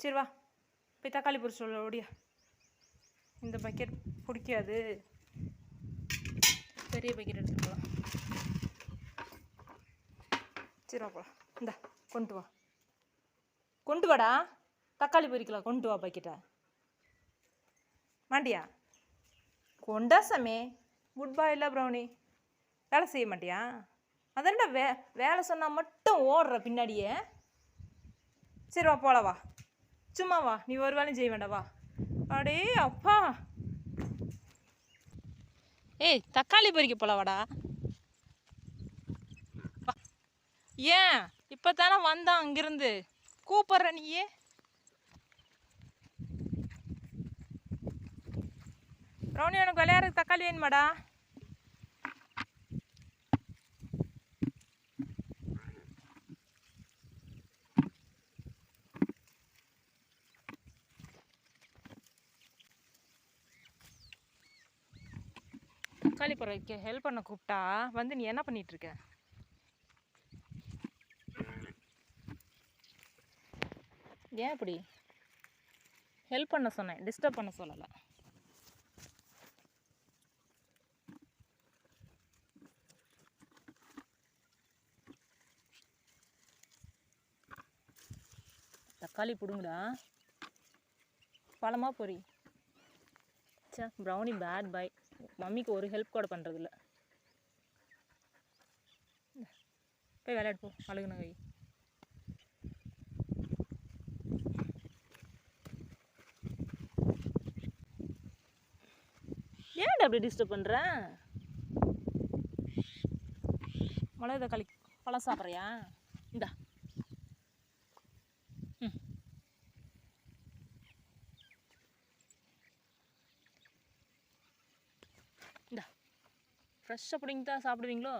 சரி வா போய் தக்காளி பொரிச்சு சொல்ல ஓடியா. இந்த பக்கெட் பிடிக்காது. பெரிய பக்கெட் எடுத்துட்டு போகலாம் சரி வா போகலாம் இந்தா கொண்டு வா. கொண்டு வாடா. தக்காளி பொரிக்கலாம் கொண்டு வா பக்கெட்டை மாட்டியா? கொண்டா சமே. குட் பாய் இல்லை ப்ரௌனி வேலை செய்ய மாட்டியா? அதான்டா வே வேலை சொன்னால் மட்டும் ஓடுற பின்னாடியே. சரி வா போல வா. சும்மா வா நீ ஒரு வேலையும் செய்ய வேண்டாம் வா. அடே அப்பா. ஏய் தக்காளி பறிக்க போலவாடா வா. ஏன்? இப்போ தானே வந்தான் அங்கிருந்து. கூப்பிட்ற நீயே. ரவுனி உனக்கு விளையாடுறதுக்கு தக்காளி வேணுமாடா? தக்காளி பறவைக்கு ஹெல்ப் பண்ண கூப்பிட்டா வந்து நீ என்ன பண்ணிட்டு இருக்க? ஏன் அப்படி ஹெல்ப் பண்ண சொன்னேன். டிஸ்டர்ப் பண்ண சொல்லலை. தக்காளி பிடுங்கடா. பழமா பொறி சே ப்ரௌனி பேட் பாய் மம்மிக்கு ஒரு ஹெல்ப் கூட பண்ணுறதில்ல போய் விளையாட்டு போ அழுகுன கை. ஏன்டா அப்படி டிஸ்டர்ப் பண்ணுற இதை தக்காளி பழம் சாப்பிட்றியா இந்தா ம் இந்தா ஃப்ரெஷ்ஷாக பிடிங்கி தான் சாப்பிடுவீங்களோ?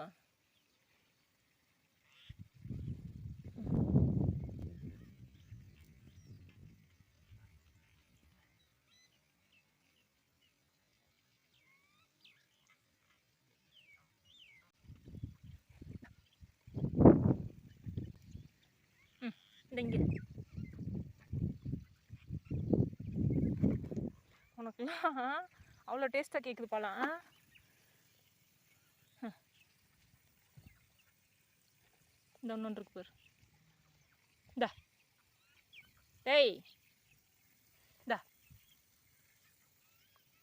ம் இங்கே. உனக்குலாம் அவ்வளோ டேஸ்ட்டாக கேட்குது பழம் இந்த ஒன்று இருக்கு பாரு. இந்தா. டேய் இந்தா.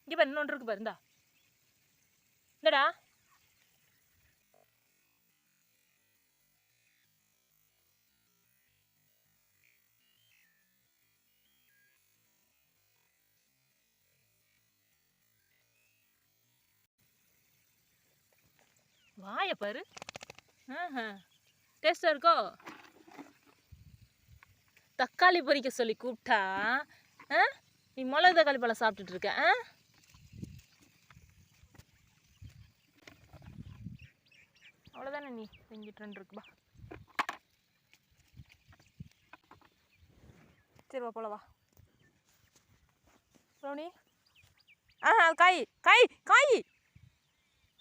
இங்கே பாரு இன்னொன்று இருக்கு பாரு இந்தா. இந்தடா. வாயை பாரு. டேஸ்டாக இருக்கோ? தக்காளி பொறிக்க சொல்லி கூப்பிட்டா ஆ? நீ மிளகு தக்காளி பழம் சாப்பிட்டுட்டு இருக்க ஆ? அவ்வளோதானே நீ இங்கிட்டு இருக்குப்பா சரி வா போல வா. ரோனி ஆ காய் காய் காய்!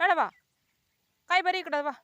வேணா வா. காய் பறிக்கக்கூடாது வா.